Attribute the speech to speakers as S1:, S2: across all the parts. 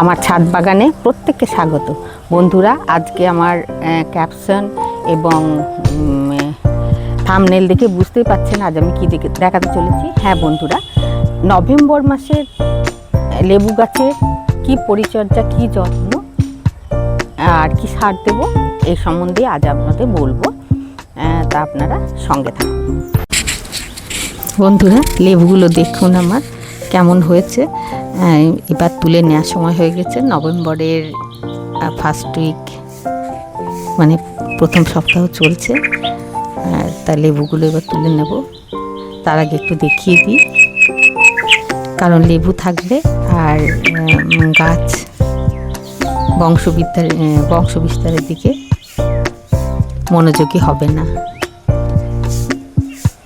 S1: আমার ছাদ বাগানে প্রত্যেককে স্বাগত। বন্ধুরা, আজকে আমার ক্যাপশন এবং থামনেল দেখে বুঝতেই পারছেন আজ আমি কী দেখে দেখাতে চলেছি। হ্যাঁ বন্ধুরা, নভেম্বর মাসের লেবু গাছের কি পরিচর্যা, কি যত্ন, আর কি সার দেব, এই সম্বন্ধে আজ আপনাদের বলব। তা আপনারা সঙ্গে থাকুন। বন্ধুরা, লেবুগুলো দেখুন আমার, কেমন হয়েছে। এবার তুলে নেওয়ার সময় হয়ে গেছে। নভেম্বরের ফার্স্ট উইক মানে প্রথম সপ্তাহ চলছে। তা লেবুগুলো এবার তুলে নেব। তার আগে একটু দেখিয়ে দিই। কারণ লেবু থাকলে আর গাছ বংশবিদ্যার আহ, বংশবিস্তারের দিকে মনোযোগী হবে না।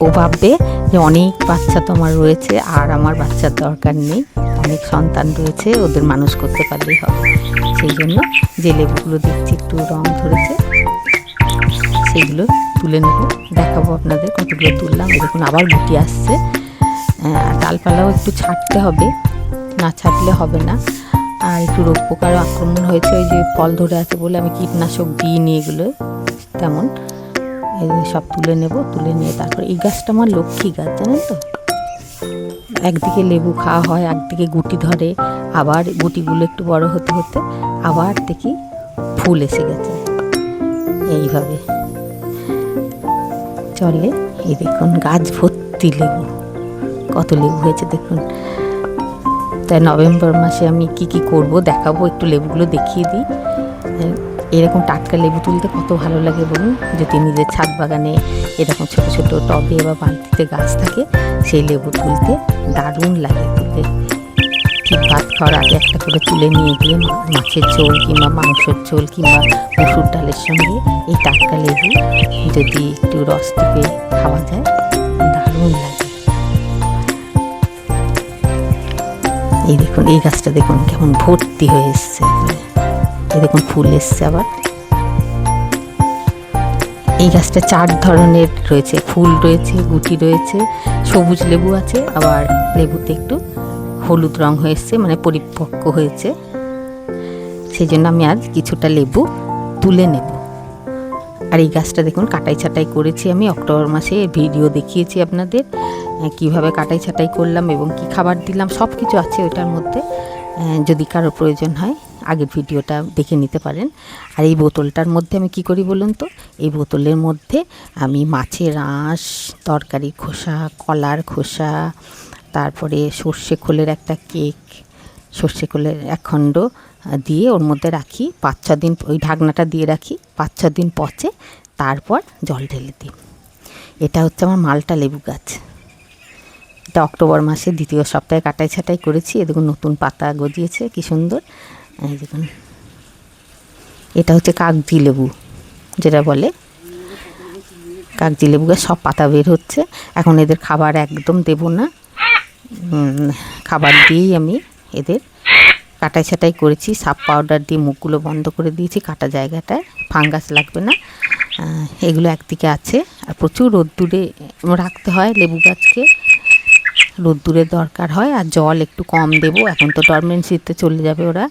S1: ও ভাববে যে অনেক বাচ্চা তো আমার রয়েছে আর আমার বাচ্চার দরকার নেই। অনেক সন্তান রয়েছে, ওদের মানুষ করতে পারলেই হবে। সেই জন্য যে লেবুগুলো দেখছি একটু রং ধরেছে, সেগুলো তুলে নেব। দেখাবো আপনাদের কতগুলো তুললাম। দেখুন, আবার গুটি আসছে। ডালপালাও একটু ছাড়তে হবে, না ছাড়লে হবে না। আর একটু রোগ পোকার আক্রমণ হয়েছে, ওই যে ফল ধরে আছে বলে আমি কীটনাশক দিইনি এগুলো, তেমন। সব তুলে নেব, তুলে নিয়ে তারপর এই গাছটা আমার লক্ষ্মী গাছ, জানেন তো? একদিকে লেবু খাওয়া হয়, একদিকে গুটি ধরে, আবার গুটিগুলো একটু বড় হতে হতে আবার দেখি ফুল এসে গেছে। এইভাবে। চলে, এই দেখুন গাছ ভর্তি লেবু। কত লেবু হয়েছে দেখুন। তাই নভেম্বর মাসে আমি কি কি করব দেখাবো, একটু লেবুগুলো দেখিয়ে দিই। এরকম টাটকা লেবু তুলতে কত ভালো লাগে বলুন? যদি নিজের ছাদ বাগানে এরকম ছোট ছোট টবে বা বালতিতে গাছ থাকে, সেই লেবু তুলতে দারুণ লাগে তুলতে। ঠিক ভাত খাওয়ার আগে একটা করে তুলে নিয়ে গিয়ে মাছের ঝোল কিংবা মাংসের ঝোল কিংবা মুসুর ডালের সঙ্গে এই টাটকা লেবু যদি একটু রস টিপে খাওয়া যায়, দারুণ লাগে। এই দেখুন, এই গাছটা দেখুন, কেমন ভর্তি হয়ে এসছে। দেখুন ফুল এসছে আবার। এই গাছটা চার ধরনের রয়েছে, ফুল রয়েছে, গুটি রয়েছে, সবুজ লেবু আছে, আবার লেবুতে একটু হলুদ রং হয়ে এসছে মানে পরিপক্ক হয়েছে। সেই জন্য আমি আজ কিছুটা লেবু তুলে নেব। আর এই গাছটা দেখুন, কাটাই ছাটাই করেছি আমি, অক্টোবর মাসে ভিডিও দেখিয়েছি আপনাদের কীভাবে কাটাই ছাটাই করলাম এবং কি খাবার দিলাম সব কিছু আছে ওইটার মধ্যে যদি কারও প্রয়োজন হয়। আগের ভিডিওটা দেখে নিতে পারেন। আর এই বোতলটার মধ্যে আমি কি করি বলুন তো? এই বোতলের মধ্যে আমি মাছের আঁশ তরকারি খোসা, কলার খোসা, তারপরে সর্ষে খোলের একটা কেক, সর্ষে খোলের এক খণ্ড দিয়ে ওর মধ্যে রাখি পাঁচ ছ দিন, ওই ঢাকনাটা দিয়ে রাখি পাঁচ ছ দিন পচে, তারপর জল ঢেলে দিই। এটা হচ্ছে আমার মালটা লেবু গাছ। এটা অক্টোবর মাসে দ্বিতীয় সপ্তাহে কাটাই ছাটাই করেছি। এ দেখুন নতুন পাতা গজিয়েছে, কি সুন্দর। এই দেখুন এটা হচ্ছে কাগজি লেবু, যেটা বলে। কাগজি লেবু গাছ সব পাতা বের হচ্ছে। এখন এদের খাবার একদম দেব না। খাবার দিয়েই আমি এদের কাটাই ছাটাই করেছি। সাপ পাউডার দিয়ে মুখগুলো বন্ধ করে দিয়েছি কাটা জায়গাটায়। ফাঙ্গাস লাগবে না। এগুলো একদিকে আছে। আর প্রচুর রোদ্দুরে রাখতে হয় লেবু গাছকে। রোদ্দুরের দরকার হয়। আর জল একটু কম দেব। এখন তো ডরমেন্সিতে চলে যাবে ওরা।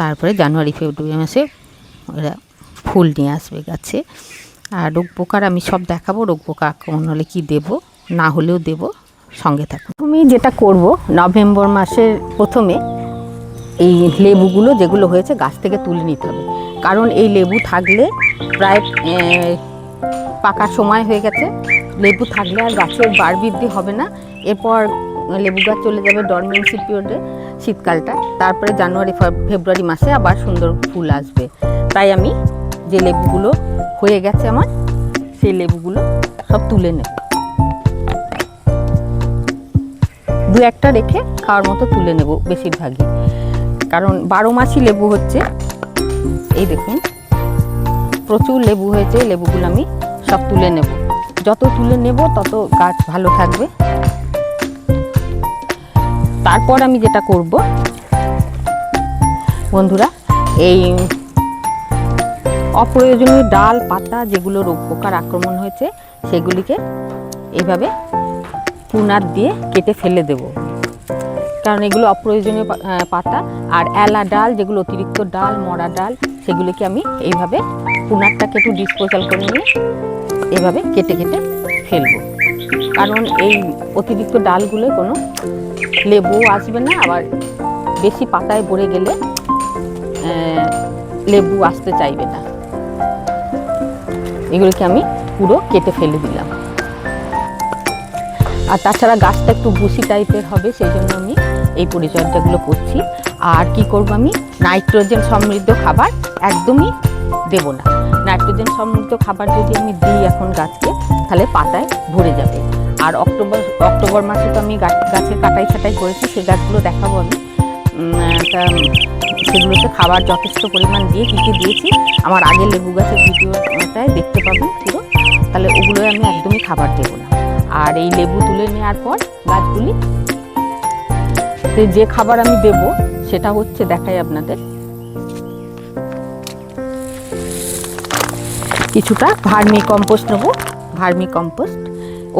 S1: তারপরে জানুয়ারি, ফেব্রুয়ারি মাসে ওরা ফুল নিয়ে আসবে গাছে। আর রোগ পোকার আমি সব দেখাবো, রোগ পোকা আক্রমণ হলে কি দেব, না হলেও দেব, সঙ্গে থাকব আমি যেটা করব, নভেম্বর মাসের প্রথমে এই লেবুগুলো যেগুলো হয়েছে গাছ থেকে তুলে নিতে হবে। কারণ এই লেবু থাকলে প্রায় পাকার সময় হয়ে গেছে। লেবু থাকলে আর গাছের বার বৃদ্ধি হবে না। এরপর লেবু গাছ চলে যাবে ডরমেন্সি পিরিয়ডে শীতকালটা। তারপরে জানুয়ারি, ফেব- ফেব্রুয়ারি মাসে আবার সুন্দর ফুল আসবে। তাই আমি যে লেবুগুলো হয়ে গেছে আমার, সেই লেবুগুলো সব তুলে নেব। দু একটা রেখে খাওয়ার মতো তুলে নেব বেশিরভাগই। কারণ বারো মাসই লেবু হচ্ছে। এই দেখুন, প্রচুর লেবু হয়েছে লেবুগুলো আমি সব তুলে নেব। যত তুলে নেব, তত গাছ ভালো থাকবে। তারপর আমি যেটা করব, বন্ধুরা, এই অপ্রয়োজনীয় ডাল, পাতা যেগুলো রোগ পোকার আক্রমণ হয়েছে, সেগুলিকে এইভাবে পুনার দিয়ে কেটে ফেলে দেব। কারণ এগুলো অপ্রয়োজনীয় পাতা, আর এলা ডাল যেগুলো অতিরিক্ত ডাল, মরা ডাল, সেগুলিকে আমি এইভাবে পুনারটাকে একটু ডিসপোজাল করে নিয়ে এভাবে কেটে কেটে ফেলব। কারণ এই অতিরিক্ত ডালগুলো কোনো লেবু আসবে না, আবার বেশি পাতায় ভরে গেলে লেবু আসতে চাইবে না। এগুলোকে আমি পুরো কেটে ফেলে দিলাম। আর তাছাড়া গাছটা একটু বুসি টাইপের হবে সেই জন্য আমি এই পরিচর্যাগুলো করছি। আর কি করব আমি? নাইট্রোজেন সমৃদ্ধ খাবার একদমই দেব না। নাইট্রোজেন সমৃদ্ধ খাবার যদি আমি দিই এখন গাছকে, তাহলে পাতায় ভরে যাবে। আর অক্টোবর অক্টোবর মাসে তো আমি গাছ কাটাই ছাটাই করেছি সেই গাছগুলো দেখাবো আমি। তা সেগুলোতে খাবার যথেষ্ট পরিমাণ দিয়ে কী কী দিয়েছি, আমার আগে লেবু গাছের ভিডিওটায় দেখতে পাবেন পুরো। তাহলে ওগুলোই আমি একদমই খাবার দেবো না। আর এই লেবু তুলে নেওয়ার পর গাছগুলি, তে যে খাবার আমি দেব, সেটা হচ্ছে দেখাই আপনাদের। কিছুটা ভার্মি কম্পোস্ট নেব, ভার্মি কম্পোস্ট।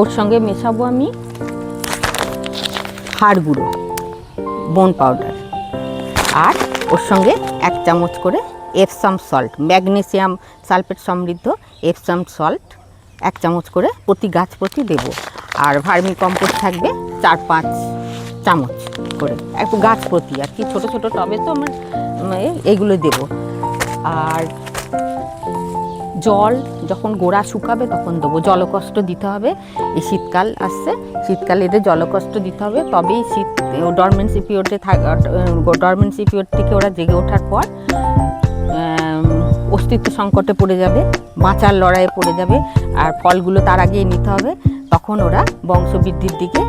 S1: ওর সঙ্গে মেশাবো আমি হাড় গুঁড়ো বোন পাউডার আর ওর সঙ্গে এক চামচ করে এপসাম সল্ট ম্যাগনেসিয়াম সালফেট সমৃদ্ধ এপসাম সল্ট এক চামচ করে প্রতি গাছ প্রতি দেব। আর ভার্মি কম্পোস্ট থাকবে চার পাঁচ চামচ করে, একটু গাছ প্রতি। আর কি ছোটো ছোটো টবে তো আমার এইগুলো দেব। আর জল যখন গোড়া শুকাবে তখন দেবো। জলকষ্ট দিতে হবে। এই শীতকাল আসছে। শীতকালে এদের জলকষ্ট দিতে হবে, তবেই শীত ডরমেন্সি পিরিয়ডে থাক ডরমেন্সি পিরিয়ড থেকে ওরা জেগে ওঠার পর অস্তিত্ব সংকটে পড়ে যাবে, বাঁচার লড়াইয়ে পড়ে যাবে, আর ফলগুলো তার আগেই নিতে হবে। তখন ওরা বংশবৃদ্ধির দিকে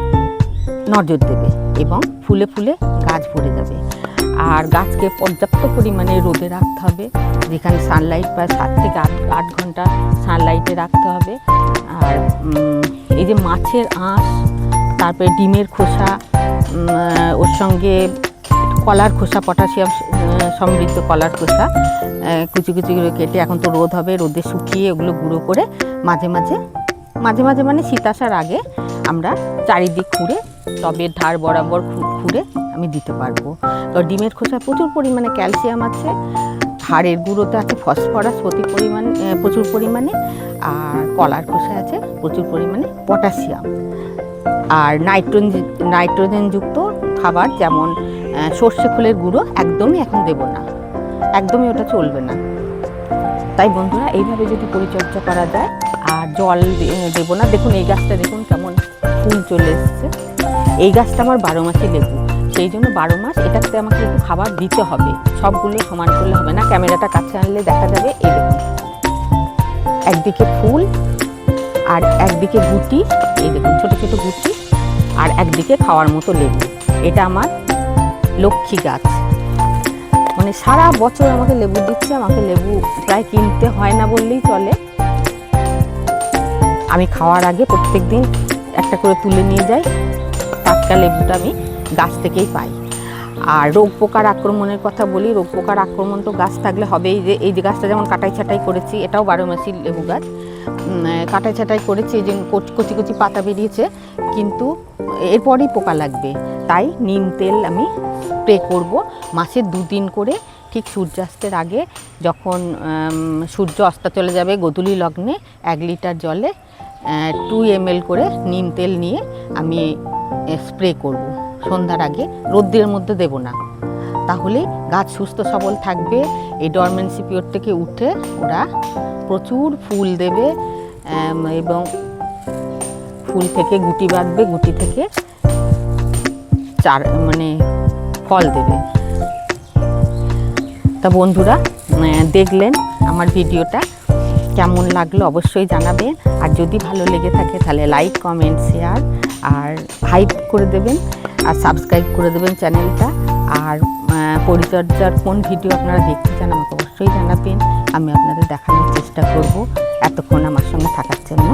S1: নজর দেবে এবং ফুলে ফুলে গাছ ভরে যাবে। আর গাছকে পর্যাপ্ত পরিমাণে রোদে রাখতে হবে। যেখানে সানলাইট প্রায় সাত থেকে আট আট ঘণ্টা সানলাইটে রাখতে হবে। আর এই যে মাছের আঁশ, তারপরে ডিমের খোসা ওর সঙ্গে কলার খোসা, পটাশিয়াম সমৃদ্ধ কলার খোসা কুচি করে কেটে এখন তো রোদ হবে, রোদে শুকিয়ে ওগুলো গুঁড়ো করে মাঝে মাঝে মাঝে মাঝে মানে শীত আসার আগে আমরা চারিদিক খুঁড়ে টবের ধার বরাবর খুঁড়ে আমি দিতে পারব। তো ডিমের খোসায় প্রচুর পরিমাণে ক্যালসিয়াম আছে, হাড়ের গুঁড়োতে আছে, ফসফরাস প্রতি পরিমাণ প্রচুর পরিমাণে, আর কলার খোসায় আছে প্রচুর পরিমাণে পটাশিয়াম। আর নাইট্রোজেন নাইট্রোজেনযুক্ত খাবার যেমন সর্ষে খোলের গুঁড়ো একদমই এখন দেব না, একদমই ওটা চলবে না। তাই বন্ধুরা, এইভাবে যদি পরিচর্যা করা যায়, আর জল দেবো না। দেখুন এই গাছটা দেখুন কেমন ফুল চলে এসছে। এই গাছটা আমার বারো মাসে লেবু। সেই জন্য বারো মাস এটাতে আমাকে একটু খাবার দিতে হবে। সবগুলো সমান করলে হবে না, ক্যামেরাটা কাছে আনলে দেখা যাবে এই দেখুন। একদিকে ফুল আর একদিকে গুটি এই দেখুন ছোটো ছোট গুটি আর একদিকে খাওয়ার মতো লেবু। এটা আমার লক্ষ্মী গাছ। মানে সারা বছর আমাকে লেবু দিচ্ছে, আমাকে লেবু প্রায় কিনতে হয় না বললেই চলে। আমি খাওয়ার আগে প্রত্যেক দিন একটা করে তুলে নিয়ে যাই। টাটকা লেবুটা আমি গাছ থেকেই পাই। আর রোগ পোকার আক্রমণের কথা বলি, রোগ পোকার আক্রমণ তো গাছ থাকলে হবেই যে, এই যে গাছটা যেমন কাটাই ছাটাই করেছি, এটাও বারো মাসি লেবু গাছ। কাটাই ছাটাই করেছি, এই যে কচি কচি পাতা বেরিয়েছে, কিন্তু এরপরই পোকা লাগবে। তাই নিম তেল আমি স্প্রে করব মাসে দুদিন করে, ঠিক সূর্যাস্তের আগে যখন সূর্য অস্ত চলে যাবে গোধূলি লগ্নে, এক লিটার জলে টু এম করে নিম তেল নিয়ে আমি স্প্রে করব। সন্ধ্যার আগে রোদ্রের মধ্যে দেব না। তাহলে গাছ সুস্থ সবল থাকবে। এই ডরমেন্সি পিরিয়ড থেকে উঠে ওরা প্রচুর ফুল দেবে এবং ফুল থেকে গুটি বাঁধবে, গুটি থেকে চার মানে ফল দেবে। তা বন্ধুরা দেখলেন আমার ভিডিওটা কেমন লাগল অবশ্যই জানাবেন। আর যদি ভালো লেগে থাকে তাহলে লাইক কমেন্ট শেয়ার হাইপ করে দেবেন আর সাবস্ক্রাইব করে দেবেন চ্যানেলটা আর পরিচর্যার কোন ভিডিও আপনারা দেখতে চান আমাকে অবশ্যই জানাবেন। আমি আপনাদের দেখানোর চেষ্টা করব। এতক্ষণ আমার সঙ্গে থাকার জন্য